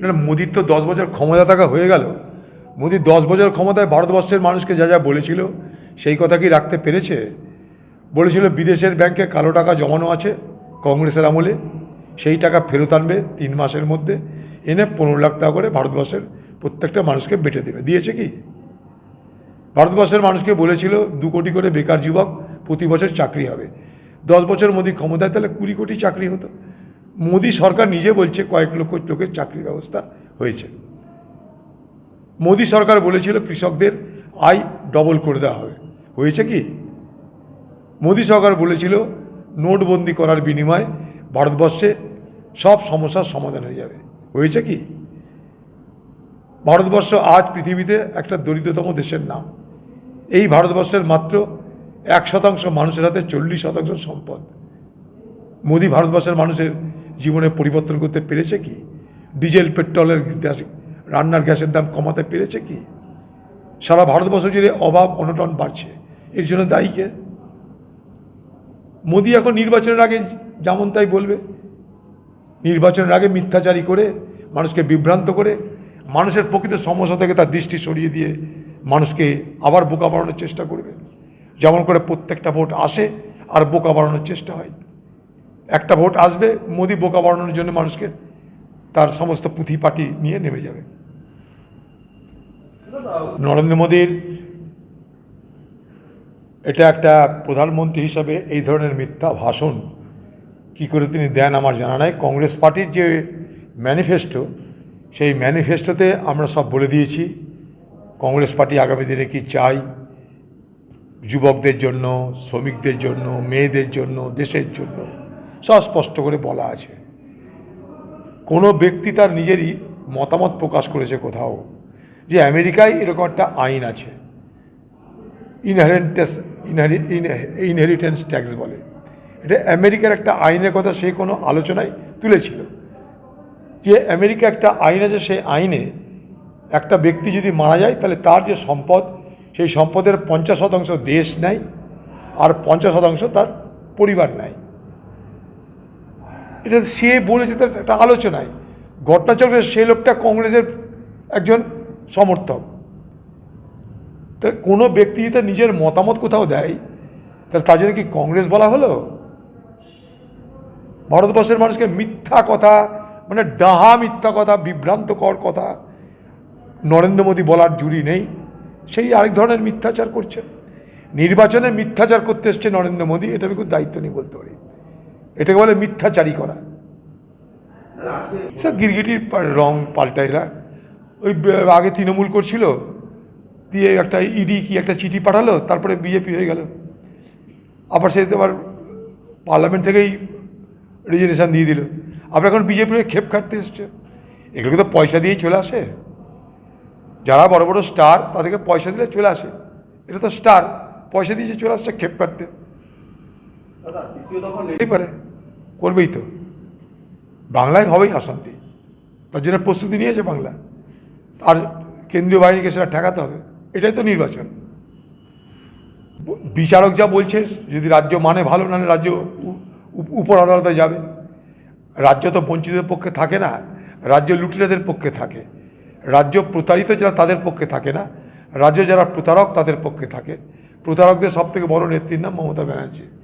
না মোদির তো দশ বছর ক্ষমতা থাকা হয়ে গেল। মোদি দশ বছর ক্ষমতায় ভারতবর্ষের মানুষকে যা যা বলেছিল, সেই কথা কি রাখতে পেরেছে? বলেছিল, বিদেশের ব্যাংকে কালো টাকা জমানো আছে কংগ্রেসের আমলে, সেই টাকা ফেরত আনবে তিন মাসের মধ্যে, এনে পনেরো লাখ টাকা করে ভারতবর্ষের প্রত্যেকটা মানুষকে বেটে দেবে। দিয়েছে কি? ভারতবর্ষের মানুষকে বলেছিল, দু কোটি করে বেকার যুবক প্রতি বছর চাকরি হবে। দশ বছর মোদি ক্ষমতায়, তাহলে কুড়ি কোটি চাকরি হতো। মোদি সরকার নিজে বলছে কয়েক লক্ষ লোকের চাকরির ব্যবস্থা হয়েছে। মোদি সরকার বলেছিল কৃষকদের আয় ডবল করে দেওয়া হবে। হয়েছে কি? মোদি সরকার বলেছিল নোটবন্দি করার বিনিময়ে ভারতবর্ষে সব সমস্যার সমাধান হয়ে যাবে। হয়েছে কি? ভারতবর্ষ আজ পৃথিবীতে একটা দরিদ্রতম দেশের নাম। এই ভারতবর্ষের মাত্র এক শতাংশ মানুষের হাতে চল্লিশ শতাংশ সম্পদ। মোদি ভারতবর্ষের মানুষের জীবনে পরিবর্তন করতে পেরেছে কি? ডিজেল, পেট্রোলের গ্যাস- রান্নার গ্যাসের দাম কমাতে পেরেছে কি? সারা ভারতবর্ষ জুড়ে অভাব, অনটন বাড়ছে। এর জন্য দায়ী কে? মোদি এখন নির্বাচনের আগে যেমন তাই বলবে। নির্বাচনের আগে মিথ্যাচারী করে, মানুষকে বিভ্রান্ত করে, মানুষের প্রকৃত সমস্যা থেকে তার দৃষ্টি সরিয়ে দিয়ে মানুষকে আবার বোকা বাড়ানোর চেষ্টা করবে। যেমন করে প্রত্যেকটা ভোট আসে আর বোকা বাড়ানোর চেষ্টা হয়। একটা ভোট আসবে, মোদি বোকা বাড়ানোর জন্য মানুষকে তার সমস্ত পুঁথি পাটি নিয়ে নেমে যাবে। নরেন্দ্র মোদীর এটা একটা প্রধানমন্ত্রী হিসাবে এই ধরনের মিথ্যা ভাষণ কি করে তিনি দেন আমার জানা নাই। কংগ্রেস পার্টির যে ম্যানিফেস্টো, সেই ম্যানিফেস্টোতে আমরা সব বলে দিয়েছি, কংগ্রেস পার্টি আগামী দিনে কি চাই? যুবকদের জন্য, শ্রমিকদের জন্য, মেয়েদের জন্য, দেশের জন্য। স্পষ্ট করে বলা আছে। কোনো ব্যক্তি তার নিজেরই মতামত প্রকাশ করেছে কোথাও যে আমেরিকায় এরকম একটা আইন আছে। ইনহারেন্টেস ইনহেরিটেন্স ট্যাক্স বলে। এটা আমেরিকার একটা আইনের কথা সে কোনো আলোচনায় তুলেছিল। যে আমেরিকা একটা আইন আছে, সেই আইনে একটা ব্যক্তি যদি মারা যায়, তাহলে তার যে সম্পদ, সেই সম্পদের পঞ্চাশ শতাংশ দেশ নেয় আর পঞ্চাশ শতাংশ তার পরিবার নেয়। এটা সে বলেছে, তার একটা আলোচনায়। ঘটনাচক্রে সে লোকটা কংগ্রেসের একজন সমর্থক। তা কোনো ব্যক্তি যদি তার নিজের মতামত কোথাও দেয়, তাহলে তার জন্য কি কংগ্রেস বলা হলো? ভারতবর্ষের মানুষকে মিথ্যা কথা মানে ডাহা মিথ্যা কথা, বিভ্রান্তকর কথা নরেন্দ্র মোদী বলার জুড়ি নেই। সেই আরেক ধরনের মিথ্যাচার করছে। নির্বাচনে মিথ্যাচার করতে এসছে নরেন্দ্র মোদী, এটা আমি খুব দায়িত্ব নিয়ে বলতে পারি। এটাকে বলে মিথ্যাচারী করা। সব গিরগিটির রং পাল্টায় এরা। ওই আগে তৃণমূল করছিল, দিয়ে একটা ইডি কি একটা চিঠি পাঠালো, তারপরে বিজেপি হয়ে গেল। আবার সে আবার পার্লামেন্ট থেকেই রিজনেশন দিয়ে দিল। আবার এখন বিজেপির খেপ খাটতে এসছে। এগুলোকে তো পয়সা দিয়েই চলে আসে। যারা বড় বড় স্টার, তাদেরকে পয়সা দিলে চলে আসে। এটা তো স্টার, পয়সা দিয়েছে চলে আসছে খেপ কাটতে পারে, করবেই তো। বাংলায় হবেই অশান্তি। তার জন্য প্রস্তুতি নিয়েছে বাংলা। আর কেন্দ্রীয় বাহিনীকে সেটা ঠেকাতে হবে। এটাই তো নির্বাচন। বিচারক যা বলছে, যদি রাজ্য মানে ভালো, নাহলে রাজ্য উপ- উপর আদালতে যাবে। রাজ্য তো বঞ্চিতদের পক্ষে থাকে না, রাজ্য লুটেরাদের পক্ষে থাকে। রাজ্য প্রতারিত যারা, তাদের পক্ষে থাকে না। রাজ্য যারা প্রতারক, তাদের পক্ষে থাকে। প্রতারকদের সব থেকে বড় নেত্রীর নাম মমতা ব্যানার্জি।